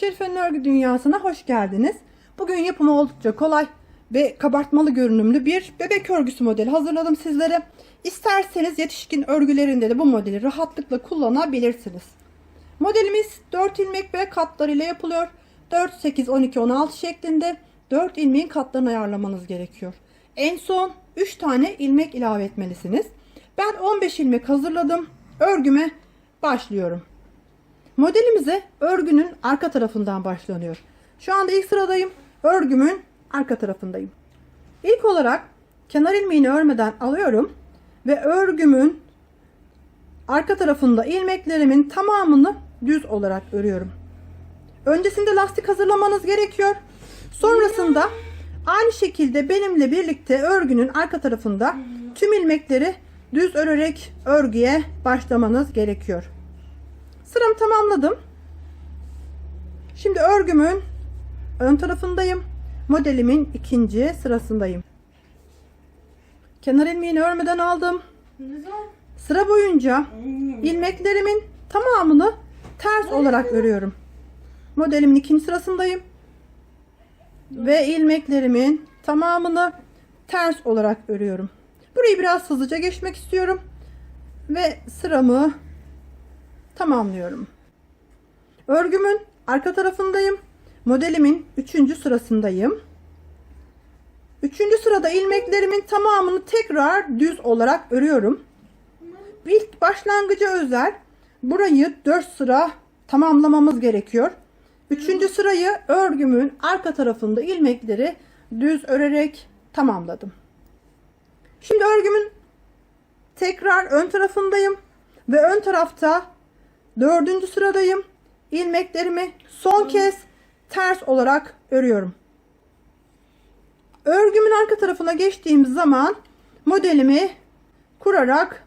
Şerife'nin örgü dünyasına hoş geldiniz. Bugün yapımı oldukça kolay ve kabartmalı görünümlü bir bebek örgüsü modeli hazırladım sizlere. İsterseniz yetişkin örgülerinde de bu modeli rahatlıkla kullanabilirsiniz. Modelimiz 4 ilmek ve katlar ile yapılıyor. 4, 8, 12, 16 şeklinde 4 ilmeğin katlarını ayarlamanız gerekiyor. En son 3 tane ilmek ilave etmelisiniz. Ben 15 ilmek hazırladım. Örgüme başlıyorum. Modelimize örgünün arka tarafından başlanıyor. Şu anda ilk sıradayım. Örgümün arka tarafındayım. İlk olarak kenar ilmeğini örmeden alıyorum ve örgümün arka tarafında ilmeklerimin tamamını düz olarak örüyorum. Öncesinde lastik hazırlamanız gerekiyor. Sonrasında aynı şekilde benimle birlikte örgünün arka tarafında tüm ilmekleri düz örerek örgüye başlamanız gerekiyor. Sıramı tamamladım. Şimdi örgümün ön tarafındayım. Modelimin ikinci sırasındayım. Kenar ilmeğini örmeden aldım. Sıra boyunca ilmeklerimin tamamını ters olarak örüyorum. Modelimin ikinci sırasındayım. Ve ilmeklerimin tamamını ters olarak örüyorum. Burayı biraz hızlıca geçmek istiyorum. Ve sıramı tamamlıyorum. Örgümün arka tarafındayım. Modelimin 3. sırasındayım. 3. sırada ilmeklerimin tamamını tekrar düz olarak örüyorum. İlk başlangıcı özel burayı 4 sıra tamamlamamız gerekiyor. 3. sırayı örgümün arka tarafında ilmekleri düz örerek tamamladım. Şimdi örgümün tekrar ön tarafındayım ve ön tarafta dördüncü sıradayım. İlmeklerimi son kez ters olarak örüyorum. Örgümün arka tarafına geçtiğim zaman modelimi kurarak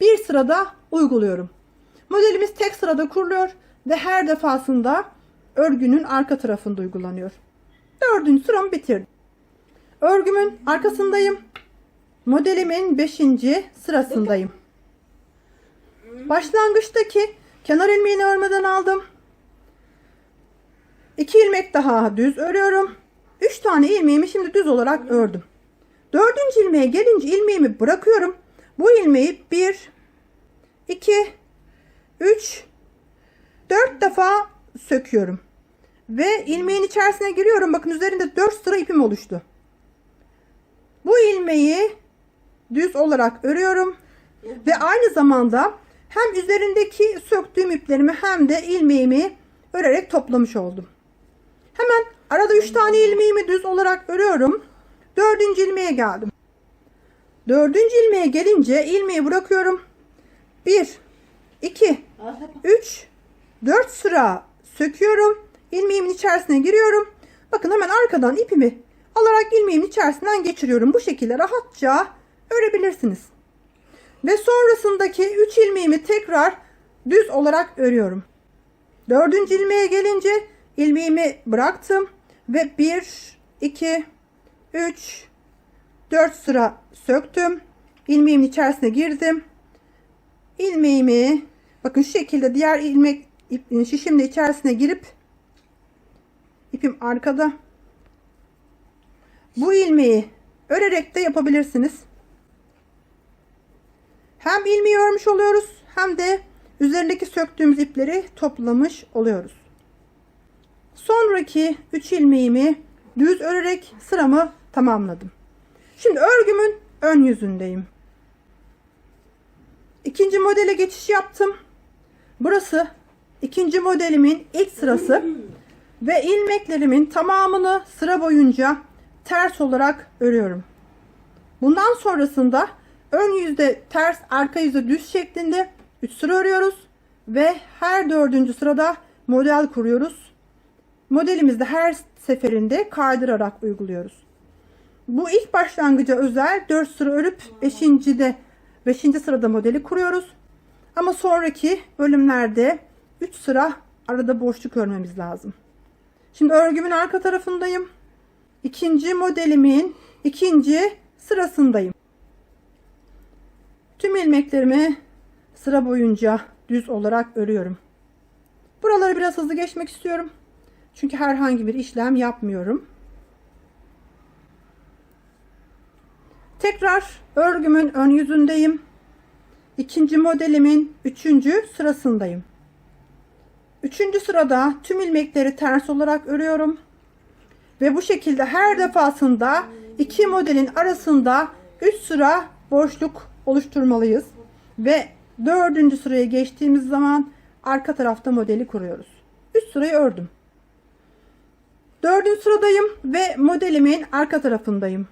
bir sırada uyguluyorum. Modelimiz tek sırada kuruluyor ve her defasında örgünün arka tarafında uygulanıyor. Dördüncü sıramı bitirdim. Örgümün arkasındayım. Modelimin 5. sırasındayım. Başlangıçtaki kenar ilmeğini örmeden aldım. 2 ilmek daha düz örüyorum. 3 tane ilmeğimi şimdi düz olarak ördüm. Dördüncü ilmeğe gelince ilmeğimi bırakıyorum. Bu ilmeği 1 2 3 4 defa söküyorum. Ve ilmeğin içerisine giriyorum. Bakın üzerinde 4 sıra ipim oluştu. Bu ilmeği düz olarak örüyorum. Ve aynı zamanda hem üzerindeki söktüğüm iplerimi hem de ilmeğimi örerek toplamış oldum. Hemen arada 3 tane ilmeğimi düz olarak örüyorum. Dördüncü ilmeğe geldim. Dördüncü ilmeğe gelince ilmeği bırakıyorum. 1, 2, 3, 4 sıra söküyorum. İlmeğimin içerisine giriyorum. Bakın hemen arkadan ipimi alarak ilmeğimin içerisinden geçiriyorum. Bu şekilde rahatça örebilirsiniz. Ve sonrasındaki 3 ilmeğimi tekrar düz olarak örüyorum. Dördüncü ilmeğe gelince ilmeğimi bıraktım ve 1, 2, 3, 4 sıra söktüm. İlmeğimin içerisine girdim. İlmeğimi bakın şu şekilde diğer ilmek şişimle içerisine girip ipim arkada. Bu ilmeği örerek de yapabilirsiniz. Hem ilmeği örmüş oluyoruz hem de üzerindeki söktüğümüz ipleri toplamış oluyoruz. Sonraki 3 ilmeğimi düz örerek sıramı tamamladım. Şimdi örgümün ön yüzündeyim. İkinci modele geçiş yaptım. Burası ikinci modelimin ilk sırası ve ilmeklerimin tamamını sıra boyunca ters olarak örüyorum. Bundan sonrasında ön yüzde ters, arka yüzde düz şeklinde 3 sıra örüyoruz ve her dördüncü sırada model kuruyoruz. Modelimizde her seferinde kaydırarak uyguluyoruz. Bu ilk başlangıca özel 4 sıra örüp 5. de 5. sırada modeli kuruyoruz. Ama sonraki bölümlerde 3 sıra arada boşluk örmemiz lazım. Şimdi örgümün arka tarafındayım. İkinci modelimin ikinci sırasındayım. İlmeklerimi sıra boyunca düz olarak örüyorum. Buraları biraz hızlı geçmek istiyorum. Çünkü herhangi bir işlem yapmıyorum. Tekrar örgümün ön yüzündeyim. İkinci modelimin üçüncü sırasındayım. Üçüncü sırada tüm ilmekleri ters olarak örüyorum. Ve bu şekilde her defasında iki modelin arasında 3 sıra boşluk oluşturmalıyız. Ve dördüncü sıraya geçtiğimiz zaman arka tarafta modeli kuruyoruz. 3 sırayı ördüm. Dördüncü sıradayım ve modelimin arka tarafındayım.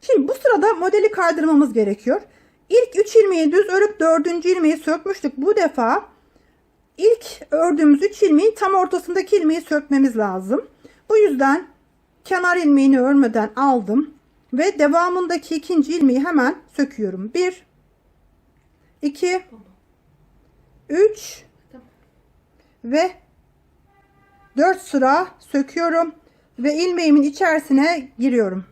Şimdi bu sırada modeli kaydırmamız gerekiyor. İlk 3 ilmeği düz örüp 4. ilmeği sökmüştük. Bu defa ilk ördüğümüz 3 ilmeğin tam ortasındaki ilmeği sökmemiz lazım. Bu yüzden kenar ilmeğini örmeden aldım ve devamındaki ikinci ilmeği hemen söküyorum. 1 2 3 ve 4 sıra söküyorum ve ilmeğimin içerisine giriyorum.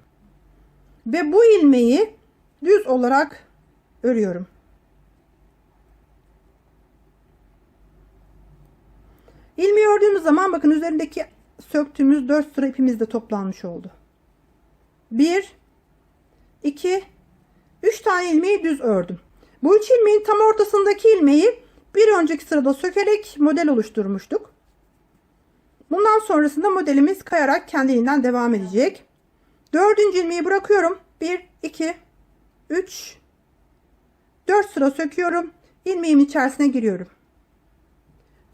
Ve bu ilmeği düz olarak örüyorum. İlmeği ördüğümüz zaman bakın üzerindeki söktüğümüz 4 sıra ipimiz de toplanmış oldu. 1 2 3 tane ilmeği düz ördüm. Bu üç ilmeğin tam ortasındaki ilmeği bir önceki sırada sökerek model oluşturmuştuk. Bundan sonrasında modelimiz kayarak kendiliğinden devam edecek. Dördüncü ilmeği bırakıyorum. 1, 2, 3, 4 sıra söküyorum. İlmeğimin içerisine giriyorum.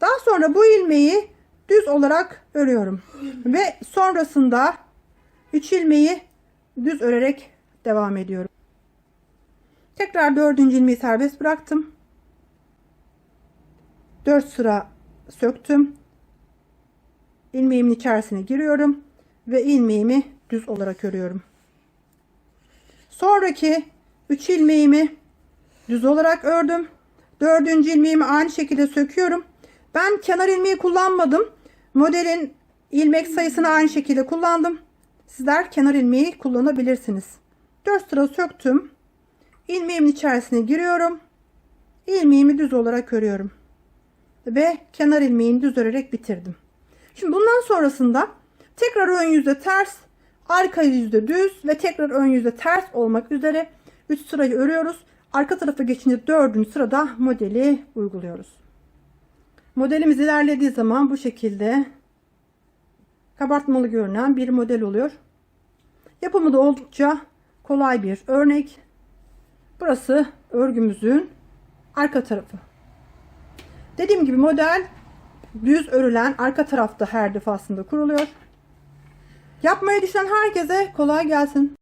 Daha sonra bu ilmeği düz olarak örüyorum. Ve sonrasında 3 ilmeği düz örerek devam ediyorum. Tekrar dördüncü ilmeği serbest bıraktım. 4 sıra söktüm. İlmeğimin içerisine giriyorum ve ilmeğimi düz olarak örüyorum. Sonraki 3 ilmeğimi düz olarak ördüm. Dördüncü ilmeğimi aynı şekilde söküyorum. Ben kenar ilmeği kullanmadım. Modelin ilmek sayısını aynı şekilde kullandım. Sizler kenar ilmeği kullanabilirsiniz. 4 sıra söktüm. İlmeğimin içerisine giriyorum. İlmeğimi düz olarak örüyorum. Ve kenar ilmeğini düz örerek bitirdim. Şimdi bundan sonrasında tekrar ön yüzde ters, arka yüzde düz ve tekrar ön yüzde ters olmak üzere 3 sırayı örüyoruz. Arka tarafa geçince 4. sırada modeli uyguluyoruz. Modelimiz ilerlediği zaman bu şekilde kabartmalı görünen bir model oluyor. Yapımı da oldukça kolay bir örnek. Burası örgümüzün arka tarafı. Dediğim gibi model düz örülen arka tarafta her defasında kuruluyor. Yapmayı düşünen herkese kolay gelsin.